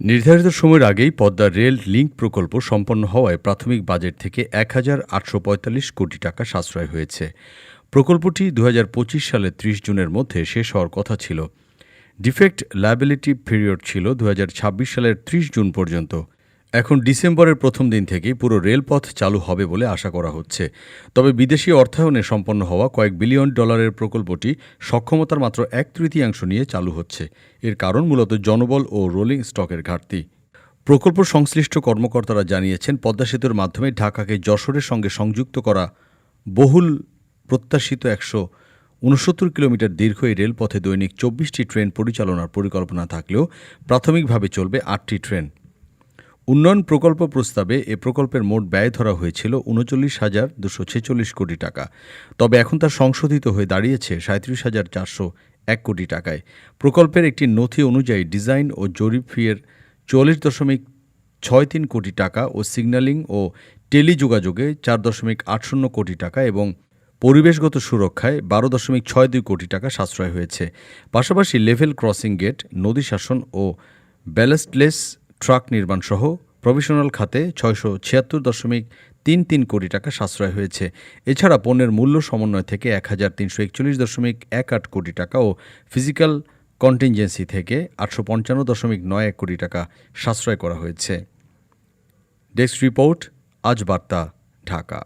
নির্ধারিত সময়ের আগেই পদ্মা রেল লিঙ্ক প্রকল্প সম্পন্ন হওয়ায় প্রাথমিক বাজেট থেকে এক হাজার আটশো পঁয়তাল্লিশ কোটি টাকা সাশ্রয় হয়েছে। প্রকল্পটি দু সালে ত্রিশ জুনের মধ্যে শেষ হওয়ার কথা ছিল। ডিফেক্ট লায়াবিলিটি পিরিয়ড ছিল দু হাজার ছাব্বিশ সালের ত্রিশ জুন পর্যন্ত। এখন ডিসেম্বরের প্রথম দিন থেকেই পুরো রেলপথ চালু হবে বলে আশা করা হচ্ছে। তবে বিদেশি অর্থায়নে সম্পন্ন হওয়া কয়েক বিলিয়ন ডলারের প্রকল্পটি সক্ষমতার মাত্র এক তৃতীয়াংশ নিয়ে চালু হচ্ছে। এর কারণ মূলত জনবল ও রোলিং স্টকের ঘাটতি। প্রকল্প সংশ্লিষ্ট কর্মকর্তারা জানিয়েছেন, পদ্মা সেতুর মাধ্যমে ঢাকাকে যশোরের সঙ্গে সংযুক্ত করা বহুল প্রত্যাশিত একশো উনসত্তর কিলোমিটার দীর্ঘ এই রেলপথে দৈনিক চব্বিশটি ট্রেন পরিচালনার পরিকল্পনা থাকলেও প্রাথমিকভাবে চলবে আটটি ট্রেন। উন্নয়ন প্রকল্প প্রস্তাবে এ প্রকল্পের মোট ব্যয় ধরা হয়েছিল উনচল্লিশ হাজার দুশো ছেচল্লিশ কোটি টাকা। তবে এখন তা সংশোধিত হয়ে দাঁড়িয়েছে সাঁত্রিশ হাজার চারশো এক কোটি টাকায়। প্রকল্পের একটি নথি অনুযায়ী ডিজাইন ও জরিপ ফিয়ের চুয়াল্লিশ দশমিক ছয় তিন কোটি টাকা ও সিগন্যালিং ও টেলিযোগাযোগে চার দশমিক আট শূন্য কোটি টাকা এবং পরিবেশগত সুরক্ষায় বারো দশমিক ছয় দুই কোটি টাকা সাশ্রয় হয়েছে। পাশাপাশি লেভেল ক্রসিং গেট, নদী শাসন ও ব্যালাস্টলেস ট্রাক নির্মাণসহ প্রভিশনাল খাতে ছয়শো ছিয়াত্তর দশমিক তিন তিন কোটি টাকা সাশ্রয় হয়েছে। এছাড়া পণ্যের মূল্য সমন্বয় থেকে এক হাজার তিনশো একচল্লিশ দশমিক এক আট কোটি টাকা ও ফিজিক্যাল কন্টিনজেন্সি থেকে আটশো পঞ্চান্ন দশমিক নয় এক কোটি টাকা সাশ্রয় করা হয়েছে। ডেস্ক রিপোর্ট, আজ বার্তা, ঢাকা।